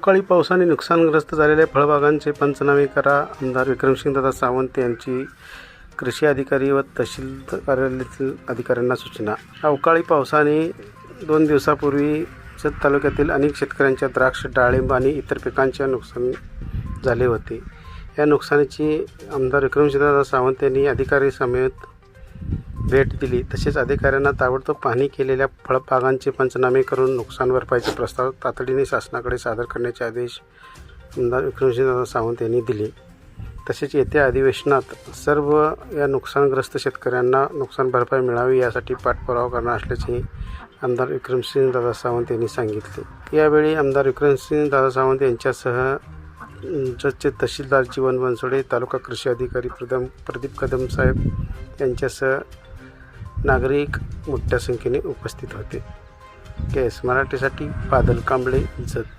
अवकाळी पावसाने नुकसानग्रस्त झालेल्या फळबागांचे पंचनामे करा. आमदार विक्रमसिंग दादा सावंत यांची कृषी अधिकारी व तहसील कार्यालयातील अधिकाऱ्यांना सूचना. अवकाळी पावसाने दोन दिवसापूर्वी जत तालुक्यातील अनेक शेतकऱ्यांच्या द्राक्ष डाळिंब आणि इतर पिकांचे नुकसान झाले होते. या नुकसानीची आमदार विक्रमसिंग दादा सावंत यांनी अधिकारी समेत भेट दिली. तसेच अधिकाऱ्यांना ताबडतोब पाहणी केलेल्या फळबागांचे पंचनामे करून नुकसान भरपाईचे प्रस्ताव तातडीने शासनाकडे सादर करण्याचे आदेश आमदार विक्रमसिंह सावंत यांनी दिले. तसेच येत्या अधिवेशनात सर्व या नुकसानग्रस्त शेतकऱ्यांना नुकसान भरपाई मिळावी यासाठी पाठपुरावा करणार असल्याचे आमदार विक्रमसिंह दादा सावंत यांनी सांगितले. यावेळी आमदार विक्रमसिंह दादा सावंत यांच्यासह जसचे तहसीलदार जीवन बनसोडे तालुका कृषी अधिकारी प्रदम प्रदीप कदम साहेब यांच्यासह नागरिक मोठ्या संख्येने उपस्थित होते. केस मराठीसाठी बादल कांबळे जत